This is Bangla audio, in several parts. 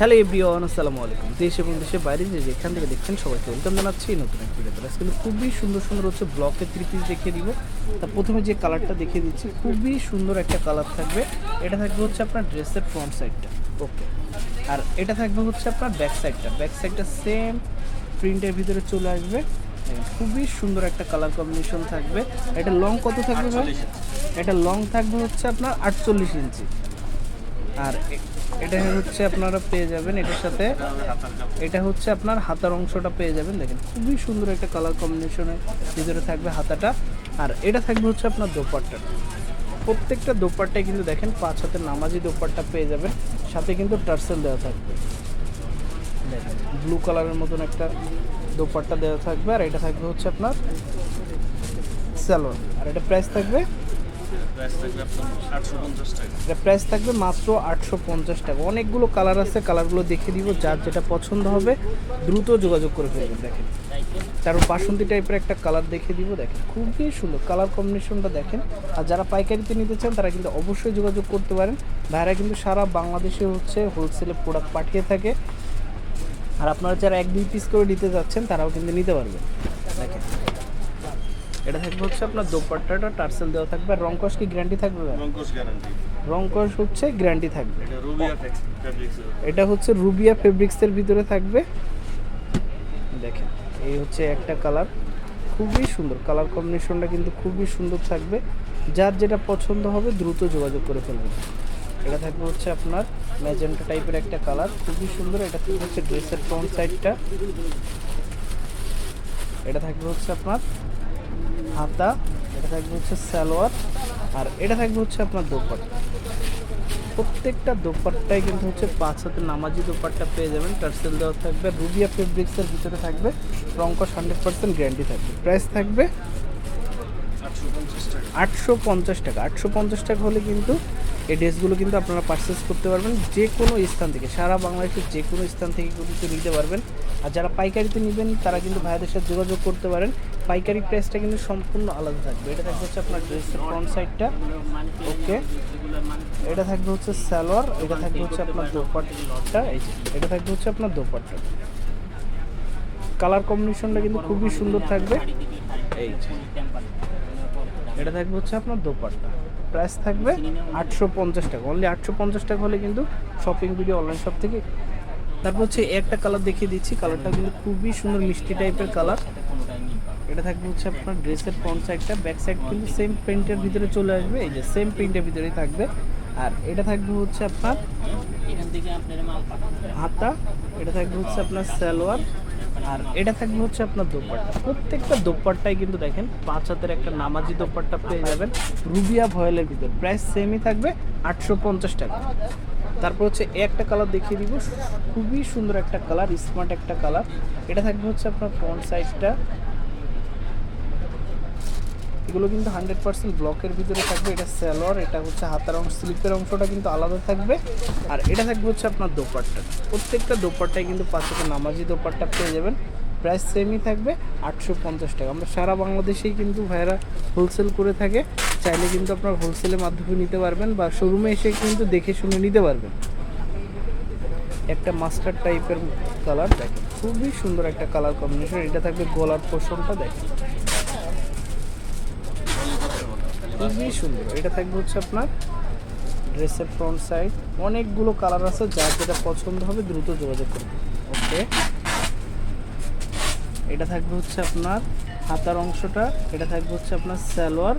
হ্যালো এভরিওয়ান আসসালামু আলাইকুম। দেশ এবং দেশের বাইরে যে যেখান থেকে দেখছেন সবাইকে ওয়েলকাম জানাচ্ছি নতুন একটি ভিডিও আজকে খুবই সুন্দর সুন্দর হচ্ছে ব্লকের থ্রি পিস দেখিয়ে দিব। তা প্রথমে যে কালারটা দেখিয়ে দিচ্ছি খুবই সুন্দর একটা কালার থাকবে। এটা থাকবে হচ্ছে আপনার ড্রেসের ফ্রন্ট সাইডটা ওকে আর এটা থাকবে হচ্ছে আপনার ব্যাক সাইডটা ব্যাক সাইডটা সেম প্রিন্টের ভিতরে চলে আসবে। খুবই সুন্দর একটা কালার কম্বিনেশন থাকবে। এটা লং কত থাকবে ভাই? এটা লং থাকবে হচ্ছে আপনার আটচল্লিশ ইঞ্চি। আর এটা হচ্ছে আপনারা পেয়ে যাবেন এটার সাথে। এটা হচ্ছে আপনার হাতার অংশটা পেয়ে যাবেন, দেখেন খুবই সুন্দর একটা কালার কম্বিনেশনের ভিতরে থাকবে হাতাটা। আর এটা থাকবে হচ্ছে আপনার দোপাট্টা। প্রত্যেকটা দোপাট্টায় কিন্তু দেখেন পাঁচ হাতের নামাজি দোপাট্টা পেয়ে যাবেন, সাথে কিন্তু টার্সেল দেওয়া থাকবে। ব্লু কালারের মতন একটা দোপাট্টা দেওয়া থাকবে, আর এটা থাকবে হচ্ছে আপনার স্যালোন আর এটা প্রাইস থাকবে প্রাইস থাকবে মাত্র আটশো পঞ্চাশ টাকা। অনেকগুলো কালার আছে কালারগুলো দেখে দিব, যার যেটা পছন্দ হবে, দ্রুত যোগাযোগ করে ফেলবেন, দেখেন। তারপর বাসন্তী টাইপের একটা কালার দেখে দিব, দেখেন। খুবই সুন্দর কালার কম্বিনেশনটা দেখেন। আর যারা পাইকারিতে নিতে চান, তারা কিন্তু অবশ্যই যোগাযোগ করতে পারেন। ভাইরা কিন্তু সারা বাংলাদেশে হচ্ছে হোলসেলে প্রোডাক্ট পাঠিয়ে থাকে। আর আপনারা যারা এক দুই পিস করে নিতে যাচ্ছেন, তারাও কিন্তু নিতে পারবেন। এটা থাকবে হচ্ছে আপনার দোপাট্টাটা টার্সেল দেওয়া থাকবে। আর রংকশ কি গ্যারান্টি থাকবে? ভাই? রঙ্কশ গ্যারান্টি রংকশ হচ্ছে গ্যারান্টি থাকবে। এটা রুবিয়া ফেব্রিক্স এটা হচ্ছে রুবিয়া ফেব্রিক্সের ভিতরে থাকবে। দেখেন এই হচ্ছে একটা কালার খুবই সুন্দর। কালার কম্বিনেশনটা কিন্তু খুবই সুন্দর থাকবে। যার যেটা পছন্দ হবে দ্রুত যোগাযোগ করে ফেলবেন। এটা থাকবে হচ্ছে আপনার ম্যাজেন্টা টাইপের একটা কালার খুবই সুন্দর। এটা থাকবে হচ্ছে ড্রেসের ফ্রন্ট সাইডটা এটা থাকবে হচ্ছে আপনার হাতা, এটা থাকবে হচ্ছে সালোয়ার, আর এটা থাকবে হচ্ছে আপনার দোপাট্টা। প্রত্যেকটা দোপাট্টায় কিন্তু হচ্ছে পাঁচ হাতে নামাজি দোপাট্টা পেয়ে যাবেন। টার্সেল দেওয়া থাকবে রুবিয়া ফেব্রিক্সের ভিতরে থাকবে রঙ্কশ হান্ড্রেড পার্সেন্ট গ্যারান্টি থাকবে। প্রাইস থাকবে আটশো পঞ্চাশ টাকা, আটশো পঞ্চাশ টাকা হলে কিন্তু এই ড্রেসগুলো কিন্তু আপনারা পারচেস করতে পারবেন যে কোনো স্থান থেকে। সারা বাংলাদেশের যে কোনো স্থান থেকে কিন্তু নিতে পারবেন। আর যারা পাইকারিতে নেবেন, তারা কিন্তু ভাইদের সাথে যোগাযোগ করতে পারেন। পাইকারি প্রাইসটা কিন্তু সম্পূর্ণ আলাদা থাকবে। এটা থাকবে হচ্ছে আপনার ড্রেসের ফ্রন্ট সাইডটা ওকে এটা থাকবে হচ্ছে সালোয়ার, এটা থাকবে হচ্ছে আপনার দোপাট্টা এই এটা থাকবে হচ্ছে আপনার দোপাট্টা। কালার কম্বিনেশনটা কিন্তু খুবই সুন্দর থাকবে। এই এটা থাকবে হচ্ছে আপনার দোপাট্টা। প্রাইস থাকবে আটশো পঞ্চাশ টাকা। অনলি আটশো পঞ্চাশ টাকা হলে কিন্তু শপিং ভিডিও অনলাইন শপ থেকে। তারপর হচ্ছে একটা কালার দেখিয়ে দিচ্ছি। কালারটা কিন্তু খুবই সুন্দর মিষ্টি টাইপের কালার এটা থাকবে হচ্ছে আপনার ড্রেসের ফ্রন্ট সাইডটা ব্যাক সাইড কিন্তু সেম প্রিন্টের ভিতরে চলে আসবে। এই যে সেম প্রিন্টের ভিতরেই থাকবে। আর এটা থাকবে হচ্ছে আপনার হাতা। এটা থাকবে হচ্ছে আপনার সালোয়ার। আর এটা থাকবে হচ্ছে আপনার দোপাট্টা। প্রত্যেকটা দোপাট্টাই কিন্তু দেখেন, পাঁচ হাতের একটা নামাজি দোপাট্টা পেয়ে যাবেন। রুবিয়া ভয়েলের ভিতরে। প্রাইস সেমই থাকবে আটশো পঞ্চাশ টাকা। তারপর হচ্ছে একটা কালার দেখিয়ে দিব। খুবই সুন্দর একটা কালার স্মার্ট একটা কালার এটা থাকবে হচ্ছে আপনার ফ্রন্ট সাইডটা এগুলো কিন্তু হান্ড্রেড পার্সেন্ট ব্লকের ভিতরে থাকবে। এটা স্যালোয়ার, এটা হচ্ছে হাতার অংশ, স্লিপের অংশটা কিন্তু আলাদা থাকবে। আর এটা থাকবে হচ্ছে আপনার দোপাট্টা। প্রত্যেকটা দোপাট্টায় কিন্তু পাঁচশো নামাজি দোপাট্টা পেয়ে যাবেন। প্রাইস সেমই থাকবে, আটশো পঞ্চাশ টাকা। আমরা সারা বাংলাদেশেই কিন্তু ভাইরা হোলসেল করে থাকে। চাইলে কিন্তু আপনার হোলসেলের মাধ্যমে নিতে পারবেন বা শোরুমে এসে কিন্তু দেখে শুনে নিতে পারবেন। একটা মাস্টার্ড টাইপের কালার দেখেন। খুবই সুন্দর একটা কালার কম্বিনেশন এটা থাকবে গলার পোষণটা দেখেন। খুবই সুন্দর। এটা থাকবে হচ্ছে আপনার ড্রেসের ফ্রন্ট সাইড অনেকগুলো কালার আছে, যার যেটা পছন্দ হবে দ্রুত যোগাযোগ করবে ওকে এটা থাকবে হচ্ছে আপনার হাতার অংশটা, এটা থাকবে হচ্ছে আপনার সালোয়ার,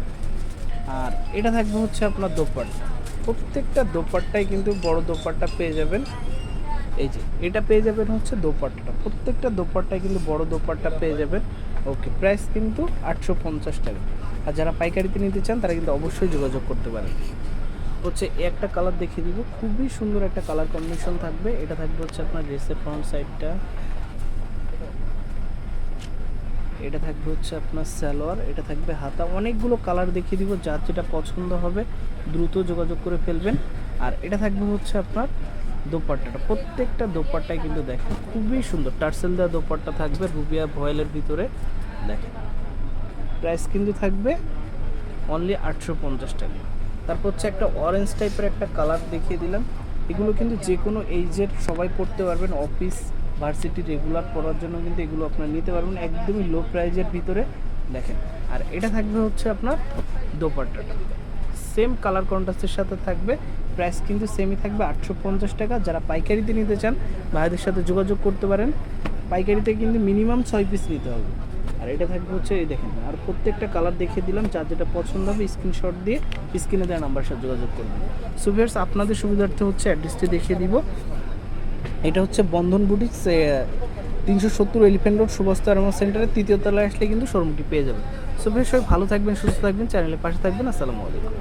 আর এটা থাকবে হচ্ছে আপনার দোপাট্টা। প্রত্যেকটা দোপাট্টায় কিন্তু বড় দোপাট্টা পেয়ে যাবেন। এই যে, এটা পেয়ে যাবেন হচ্ছে দোপাট্টা প্রত্যেকটা দোপাট্টায় কিন্তু বড় দোপাট্টা পেয়ে যাবেন। ওকে প্রাইস কিন্তু আটশো পঞ্চাশ টাকা। আর যারা পাইকারিতে নিতে চান, তারা কিন্তু অবশ্যই যোগাযোগ করতে পারেন। হচ্ছে একটা কালার দেখিয়ে দিব। খুবই সুন্দর একটা কালার কম্বিনেশন থাকবে। এটা থাকবে হচ্ছে আপনার ড্রেসের ফ্রন্ট সাইডটা এটা থাকবে হচ্ছে আপনার সালোয়ার, এটা থাকবে হাতা। অনেকগুলো কালার দেখিয়ে দিব, যার যেটা পছন্দ হবে, দ্রুত যোগাযোগ করে ফেলবেন। আর এটা থাকবে হচ্ছে আপনার দোপাট্টাটা। প্রত্যেকটা দোপাট্টায় কিন্তু দেখেন, খুবই সুন্দর। টার্সেল দেওয়া দোপাট্টা থাকবে, রুবিয়া ভয়েলের ভিতরে। দেখেন। প্রাইস কিন্তু থাকবে অনলি আটশো পঞ্চাশ টাকা। তারপর হচ্ছে একটা অরেঞ্জ টাইপের একটা কালার দেখিয়ে দিলাম। এগুলো কিন্তু যে কোনো এইজের সবাই পড়তে পারবেন। অফিস ভার্সিটি রেগুলার পড়ার জন্য কিন্তু এগুলো আপনারা নিতে পারবেন একদমই লো প্রাইজের ভিতরে। দেখেন, আর এটা থাকবে হচ্ছে আপনার দোপাট্টাটা সেম কালার কন্ট্রাস্টের সাথে থাকবে। প্রাইস কিন্তু সেমই থাকবে আটশো পঞ্চাশ টাকা। যারা পাইকারিতে নিতে চান, ভাইদের সাথে যোগাযোগ করতে পারেন। পাইকারিতে কিন্তু মিনিমাম ছয় পিস নিতে হবে। আর এটা থাকবে হচ্ছে, এই দেখেন, আর প্রত্যেকটা কালার দেখিয়ে দিলাম, যার যেটা পছন্দ হবে স্ক্রিনশট দিয়ে স্ক্রিনে দেওয়া নাম্বার সাথে যোগাযোগ করবেন। সুভিয়ার্স আপনাদের সুবিধার্থে হচ্ছে অ্যাড্রেসটি দেখিয়ে দিব। এটা হচ্ছে বন্ধন বুটিক্স তিনশো সত্তর এলিফেন্ট রোড সুভাষ আরমা সেন্টারের তৃতীয় তলায় আসলে কিন্তু শোরুমটি পেয়ে যাবেন। সুভিয়ার্স সবাই ভালো থাকবেন, সুস্থ থাকবেন চ্যানেলের পাশে থাকবেন, আসসালামু আলাইকুম।